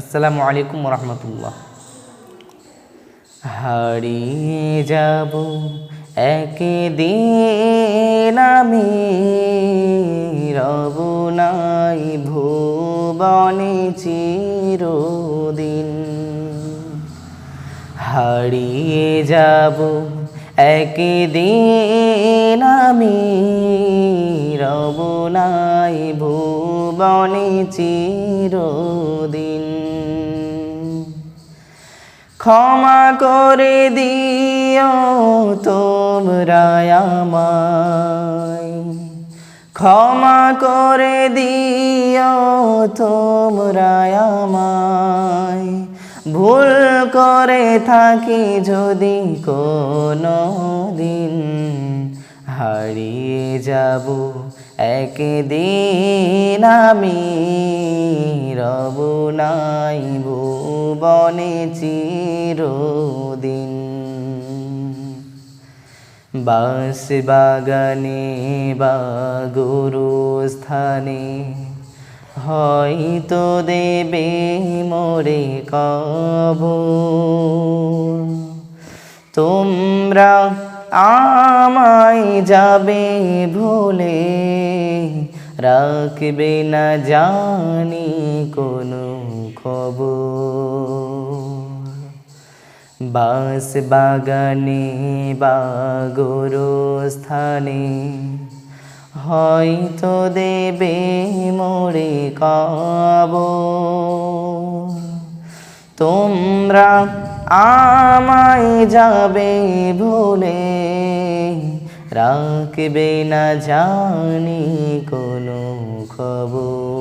আসসালামু আলাইকুম রহমতুল্লাহ হারিয়ে যাব একদিন আমি রব নাই ভুবনে চিরদিন। হারিয়ে যাব একদিন আমি রব নাই ভুবনে চিরদিন। ক্ষমা করে দিও তোমরা আমায়। ক্ষমা করে দিও তোমরা আমায়। ভুল করে থাকি যদি কোনো দিন হারিয়ে যাব। একদিন আমি রব নাই ভুবনে চিরদিন। বাস বাগানে বা গুরু স্থানে হয়তো দেবে মোরে কব তোমরা আমায় যাবে ভুলে, রাখবে না জানি কোনো খবর। বাস বাগানে বা স্থানে হয়তো দেবে মোরে কাব তোমরা আমায় যাবে ভুলে রাখবে না জানি কোনো খবর।